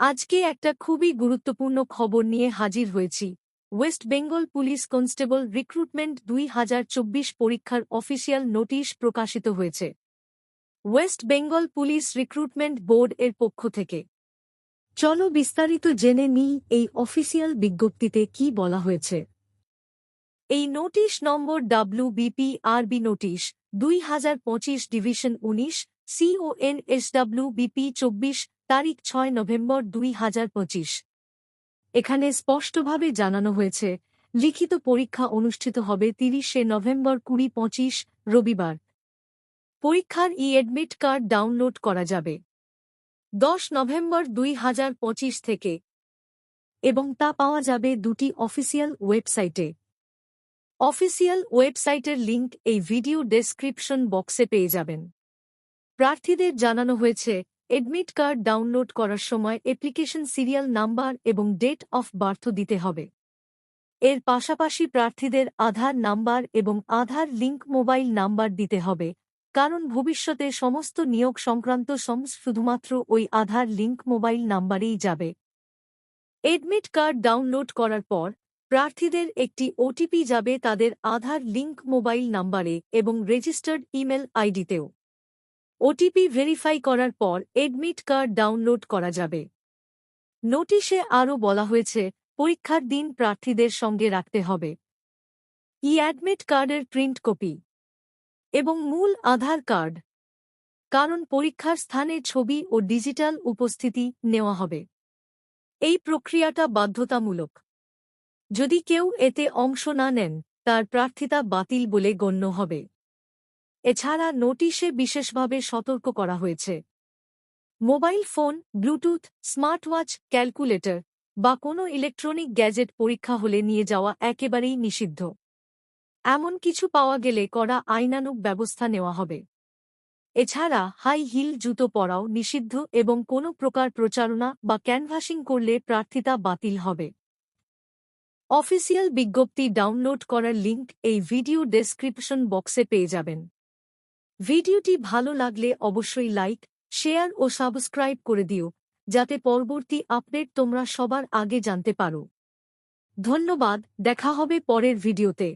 আজকে একটা খুবই গুরুত্বপূর্ণ খবর নিয়ে হাজির হয়েছি। West Bengal police constable recruitment দুই হাজার চব্বিশ পরীক্ষার অফিসিয়াল নোটিশ প্রকাশিত হয়েছে। West Bengal police recruitment board এর পক্ষ থেকে। চলো বিস্তারিত জেনে নিই এই অফিসিয়াল বিজ্ঞপ্তিতে কি বলা হয়েছে। এই notice number W BP RB notice দুই হাজার পঁচিশ ডিভিশন উনিশ সিওএন এসডাব্লিউ বিপি চব্বিশ তারিখ ছয় নভেম্বর দুই হাজার পঁচিশ। এখানে স্পষ্টভাবে জানানো হয়েছে, লিখিত পরীক্ষা অনুষ্ঠিত হবে তিরিশে নভেম্বর কুড়ি পঁচিশ, রবিবার। পরীক্ষার ই অ্যাডমিট কার্ড ডাউনলোড করা যাবে। দশ নভেম্বর দুই হাজার পঁচিশ থেকে, এবং তা পাওয়া যাবে দুটি অফিসিয়াল ওয়েবসাইটে। অফিসিয়াল ওয়েবসাইটের লিংক এই ভিডিও ডেসক্রিপশন বক্সে পেয়ে যাবেন। প্রার্থীদের জানানো হয়েছে এডমিট কার্ড ডাউনলোড করার সময় অ্যাপ্লিকেশন সিরিয়াল নাম্বার এবং ডেট অফ বার্থ দিতে হবে। এর পাশাপাশি প্রার্থীদের আধার নাম্বার এবং আধার লিঙ্ক মোবাইল নাম্বার দিতে হবে, কারণ ভবিষ্যতে সমস্ত নিয়োগ সংক্রান্ত সমস শুধুমাত্র ওই আধার লিঙ্ক মোবাইল নাম্বারেই যাবে। এডমিট কার্ড ডাউনলোড করার পর, প্রার্থীদের একটি ওটিপি যাবে তাদের আধার লিঙ্ক মোবাইল নাম্বারে এবং রেজিস্টার্ড ইমেল আইডিতেও ওটিপি ভেরিফাই করার পর এডমিট কার্ড ডাউনলোড করা যাবে। নোটিশে আরও বলা হয়েছে, পরীক্ষার দিন প্রার্থীদের সঙ্গে রাখতে হবে। ই অ্যাডমিট কার্ডের প্রিন্ট কপি এবং মূল আধার কার্ড কারণ পরীক্ষার স্থানে ছবি ও ডিজিটাল উপস্থিতি নেওয়া হবে। এই প্রক্রিয়াটা বাধ্যতামূলক। যদি কেউ এতে অংশ না নেন, তার প্রার্থিতা বাতিল বলে গণ্য হবে। এছাড়া নোটিশে বিশেষভাবে সতর্ক করা হয়েছে। Mobile phone, bluetooth, smartwatch, calculator বা কোনো ইলেকট্রনিক গ্যাজেট পরীক্ষা হলে নিয়ে যাওয়া একেবারেই নিষিদ্ধ। এমন কিছু পাওয়া গেলে করা আইনানুক ব্যবস্থা নেওয়া হবে। এছাড়া হাই হিল জুতো পরাও নিষিদ্ধ এবং কোনো প্রকার প্রচারণা বা ক্যানভাসিং করলে প্রার্থিতা বাতিল হবে। অফিসিয়াল বিজ্ঞপ্তি ডাউনলোড করার লিঙ্ক এই ভিডিও ডেসক্রিপশন বক্সে পেয়ে যাবেন। ভিডিওটি ভালো লাগলে অবশ্যই লাইক, শেয়ার ও সাবস্ক্রাইব করে দিও, যাতে পরবর্তী আপডেট তোমরা সবার আগে জানতে পারো। ধন্যবাদ, দেখা হবে পরের ভিডিওতে।